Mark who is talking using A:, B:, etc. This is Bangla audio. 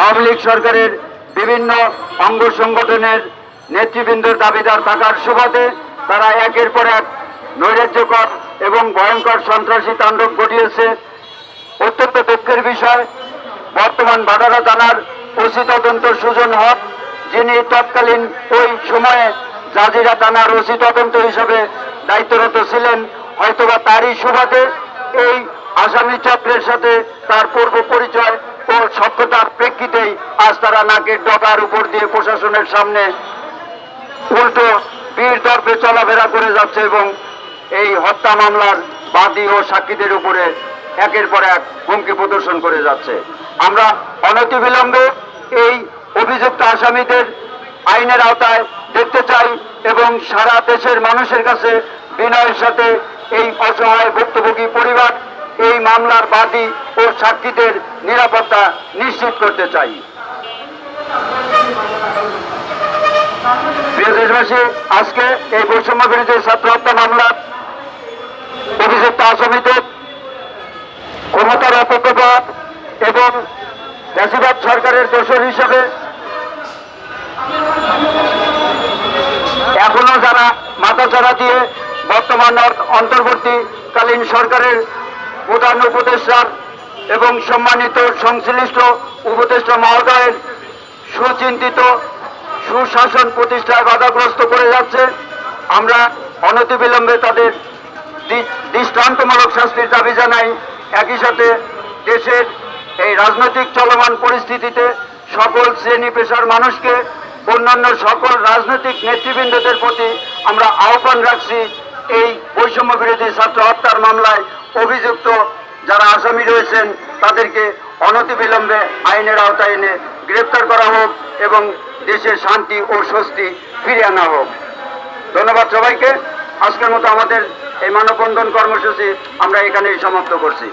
A: আওয়ামী লীগ সরকারের বিভিন্ন অঙ্গ সংগঠনের নেতৃবৃন্দর দাবিদার থাকার সুবাদে তারা একের পর এক নৈরাজ্যকর এবং ভয়ঙ্কর সন্ত্রাসী তাণ্ডব ঘটিয়েছে। অত্যন্ত দুঃখের বিষয়, বর্তমান ভাডারা থানার ওসি তদন্ত সুজন হক, যিনি তৎকালীন ওই সময়ে জাজিরা থানার ওসি তদন্ত হিসেবে দায়িত্বরত ছিলেন, হয়তোবা তারই সুবাদে এই আসামি চক্রের সাথে তার পূর্ব পরিচয় ও আজ নাকের ডকার উপর দিয়ে প্রশাসনের সামনে উল্টো বীর দর্পে চলাফেরা করে যাচ্ছে এবং এই হত্যা মামলার বাদী ও সাক্ষীদের উপরে একের পর এক হুমকি প্রদর্শন করে যাচ্ছে। আমরা অনতিবিলম্বে এই অভিযুক্ত আসামিদের আইনের আওতায় দেখতে চাই এবং সারা দেশের মানুষের কাছে বিনয়ের সাথে এই অসহায় ভুক্তভোগী পরিবার, এই মামলার বাদী ও সাক্ষীদের নিরাপত্তা নিশ্চিত করতে চাই। প্রিয় দেশবাসী, আজকে এই বৈষম্য বিরোধী ছাত্র হত্যা মামলার অভিযুক্ত আসামিদের ক্ষমতার অপব্যবহার এবং ফ্যাসিবাদ সরকারের দোষর হিসেবে এখনও যারা মাথা মাথাচাড়া দিয়ে বর্তমান অন্তর্বর্তীকালীন সরকারের প্রধান উপদেষ্টার এবং সম্মানিত সংশ্লিষ্ট উপদেষ্টা মহোদয়ের সুচিন্তিত, সুশাসন প্রতিষ্ঠায় বাধাগ্রস্ত করে যাচ্ছে। আমরা অনতিবিলম্বে তাদের দৃষ্টান্তমূলক শাস্তির দাবি জানাই। একই সাথে দেশের এই রাজনৈতিক চলমান পরিস্থিতিতে সকল শ্রেণি পেশার মানুষকে, অন্যান্য সকল রাজনৈতিক নেতৃবৃন্দদের প্রতি আমরা আহ্বান রাখছি এই বৈষম্য বিরোধী ছাত্র হত্যার মামলায়। অভিযুক্ত যারা আসামি রয়েছেন, তাদেরকে অনতিবিলম্বে আইনের আওতায় এনে গ্রেপ্তার করা হোক এবং দেশের শান্তি ও স্বস্তি ফিরিয়ে আনা হোক। ধন্যবাদ সবাইকে। আজকের মতো আমাদের এই মানববন্ধন কর্মসূচি আমরা এখানেই সমাপ্ত করছি।